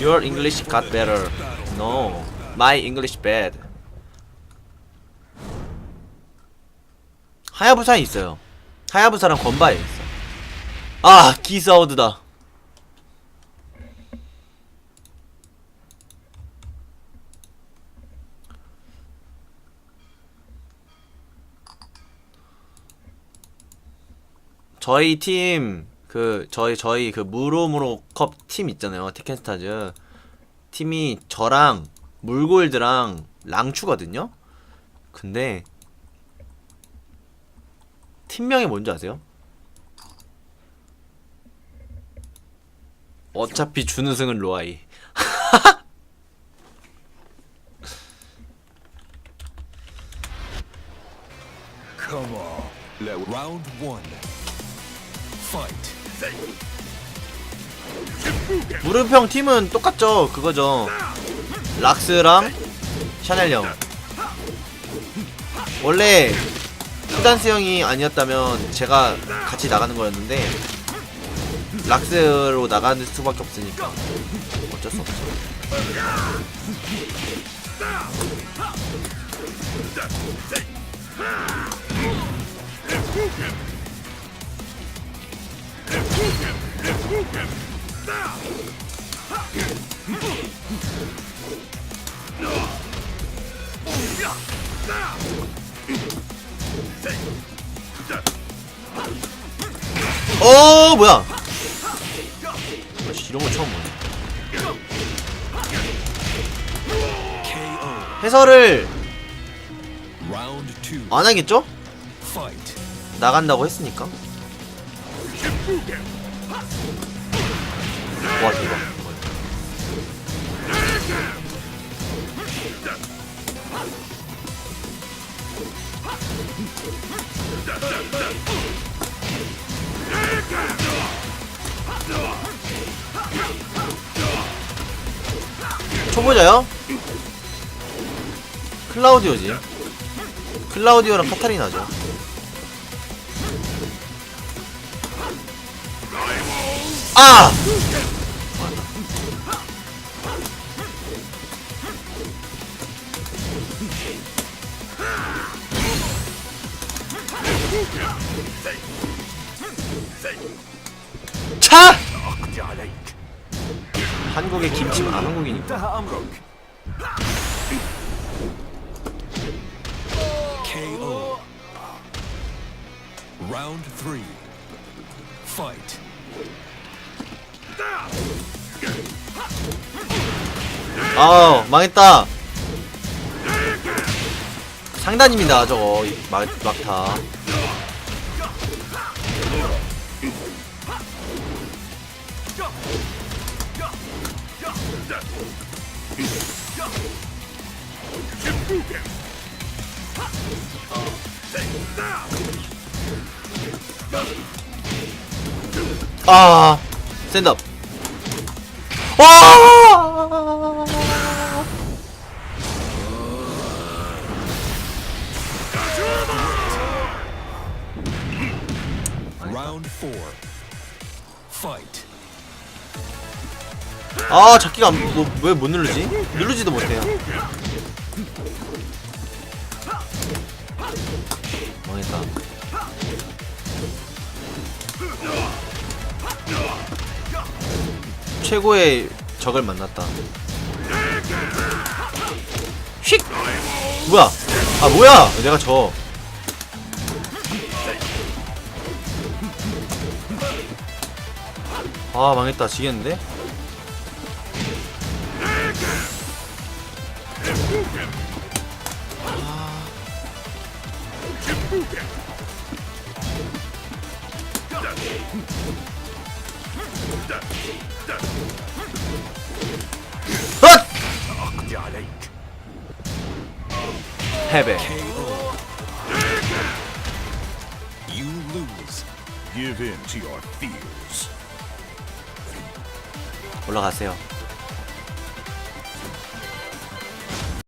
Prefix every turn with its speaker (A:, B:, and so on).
A: Your English got better. No, my English bad. 하야부사에 있어요. 하야부사랑 건바에 있어. 아, 기사워드다. 저희 팀 그 저희 저희 그 무로무로컵 팀 있잖아요 테켄스타즈 팀이 저랑 물골드랑 랑추거든요 근데 팀명이 뭔지 아세요? 어차피 준우승은 로아이
B: Come on. Round.
A: 무릎형 팀은 똑같죠. 그거죠. 락스랑 샤넬 형. 원래 후단스 형이 아니었다면 제가 같이 나가는 거였는데 락스로 나가는 수밖에 없으니까 어쩔 수 없죠 어 뭐야 아씨, 이런 거 처음 보네. 해설을. 안 하겠죠? 나간다고 했으니까 와 대박 초보자요? 클라우디오지 클라우디오랑 카타리나죠 아! 차! 한국의 김치 아 한국이니까
B: KO. Round three. Fight.
A: 아 망했다 상단입니다 저거 이 막, 막타 아 샌드업 와
B: Round four. Fight.
A: 아 잡기가 뭐왜 못 누르지? 누르지도 못해요. 망했다. 최고의 적을 만났다. 휙! 뭐야? 아 뭐야? 내가 져. 아 망했다 지겠는데? 헛! 패배
B: KO. You lose.
C: Give in to your fears.
A: 올라가세요